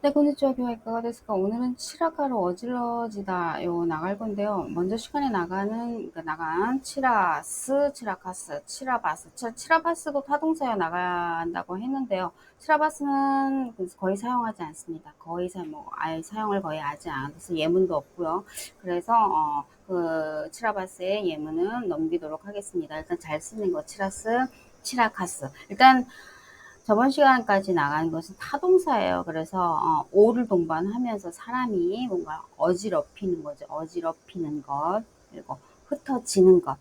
네. 교화 이카가 됐을까? 오늘은 치라카로 어질러지다 요 나갈 건데요. 먼저 시간에 나가는 그러니까 나간 치라스, 치라카스, 치라바스, 치- 치라바스도 타동사여 나간다고 했는데요. 치라바스는 거의 사용하지 않습니다. 거의 사, 뭐 아예 사용을 거의 하지 않아서 예문도 없고요. 그래서 어, 그 치라바스의 예문은 넘기도록 하겠습니다. 일단 잘 쓰는 거 치라스, 치라카스. 일단 저번 시간까지 나간 것은 타동사예요. 그래서 어, 오를 동반하면서 사람이 뭔가 어지럽히는 거죠. 어지럽히는 것 그리고 흩어지는 것.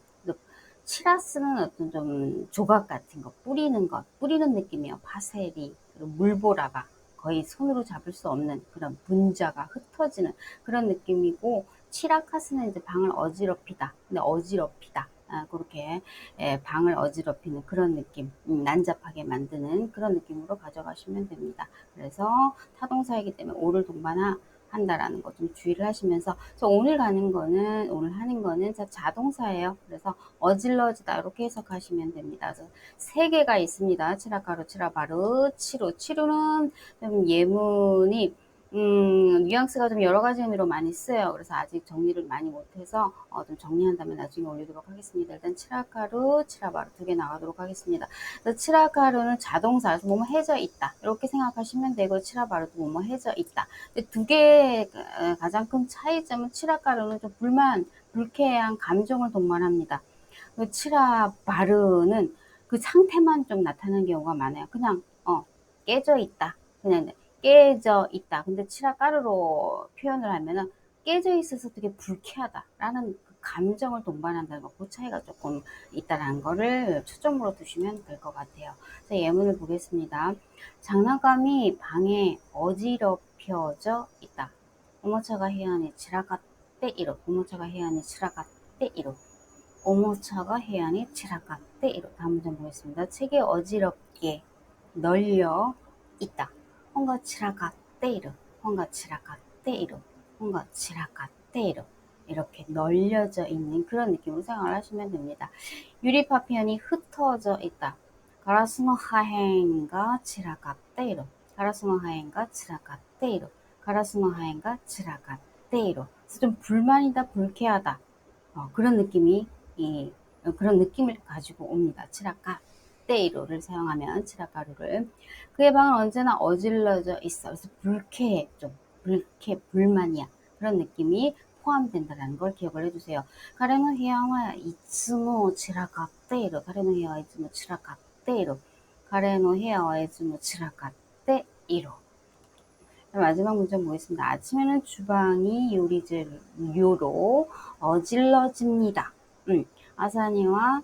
치라스는 어떤 좀 조각 같은 거 뿌리는 것, 뿌리는 느낌이에요. 파세리 그리고 물보라가 거의 손으로 잡을 수 없는 그런 분자가 흩어지는 그런 느낌이고 치라카스는 이제 방을 어지럽히다. 근데 어지럽히다. 아, 그렇게 예, 방을 어지럽히는 그런 느낌, 음, 난잡하게 만드는 그런 느낌으로 가져가시면 됩니다. 그래서 타동사이기 때문에 오를 동반한다라는 거좀 주의를 하시면서 오늘 가는 거는 오늘 하는 거는 자동사예요. 그래서 어질러지다 이렇게 해석하시면 됩니다. 그래서 세 개가 있습니다. 치라가루, 치라바르, 치루. 치루는 좀 예문이 음, 뉘앙스가 좀 여러 가지 의미로 많이 쓰여요. 그래서 아직 정리를 많이 못해서 어, 좀 정리한다면 나중에 올리도록 하겠습니다. 일단 치라카루, 치라바루 두 개 나가도록 하겠습니다. 그래서 치라카루는 자동사, 뭐뭐 해져 있다. 이렇게 생각하시면 되고 치라바루도 뭐뭐 해져 있다. 두 개의 가장 큰 차이점은 치라카루는 좀 불만, 불쾌한 감정을 동반합니다. 치라바르는 그 상태만 좀 나타나는 경우가 많아요. 그냥 어, 깨져 있다. 그냥 깨져 있다. 근데 치라가루로 표현을 하면은 깨져 있어서 되게 불쾌하다라는 그 감정을 동반한다는 거, 그 차이가 조금 있다라는 거를 초점으로 두시면 될 것 같아요. 그래서 예문을 보겠습니다. 장난감이 방에 어지럽혀져 있다. 오모차가 해안에 치라가떼 이로. 오모차가 해안에 치라가떼 이로. 오모차가 해안에 치라가떼 이로. 다음 문장 보겠습니다. 책에 어지럽게 널려 있다. 뭔가 지라가떼이로 뭔가 지라가떼이로 뭔가 지라가떼이로 이렇게 널려져 있는 그런 느낌으로 생각을 하시면 됩니다. 유리 파편이 흩어져 있다. 가라스노 하행가? 지라가떼이로 가라스노 하행가? 지라가떼이로 가라스노 하행가? 지라가떼이로 좀 불만이다 불쾌하다. 어, 그런 느낌이 이, 그런 느낌을 가지고 옵니다. 지라가. 카 때이로를 사용하면 치라가루를 그의 방은 언제나 어질러져 있어. 그래서 불쾌해 좀 불쾌 불만이야 그런 느낌이 포함된다는 걸 기억을 해주세요. 가레노 헤아와 이츠모 치라가떼이로 가레노 헤아와 이츠모 치라가떼이로 가레노 헤아와 이츠모 치라가떼이로 마지막 문제 보겠습니다. 아침에는 주방이 요리재료로 어질러집니다. 음, 아사니와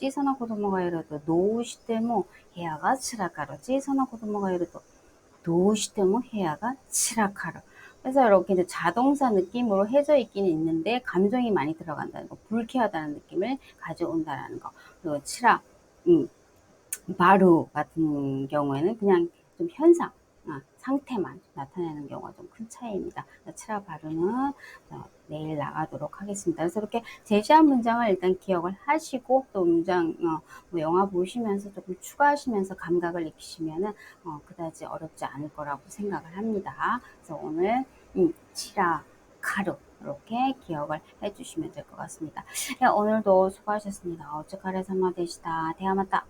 小さな子供がいるとどうしても部屋が散らかる。小さな子供がいるとどうしても部屋が散らかる。 그래서 이렇게 이제 자동사 느낌으로 해져 있기는 있는데 감정이 많이 들어간다는 거, 불쾌하다는 느낌을 가져온다는 거. 그리고 치라, 음, 바루 같은 경우에는 그냥 좀 현상, 아, 상태만 나타내는 경우가 좀 큰 차이입니다. 치라 바루는 내일 나가도록 하겠습니다. 그래서 이렇게 제시한 문장을 일단 기억을 하시고 또 문장 어, 뭐 영화 보시면서 조금 추가하시면서 감각을 익히시면은 어, 그다지 어렵지 않을 거라고 생각을 합니다. 그래서 오늘 음, 치라 가루 이렇게 기억을 해주시면 될 것 같습니다. 네, 오늘도 수고하셨습니다. 어쩌카레 사마 되시다. 대화마다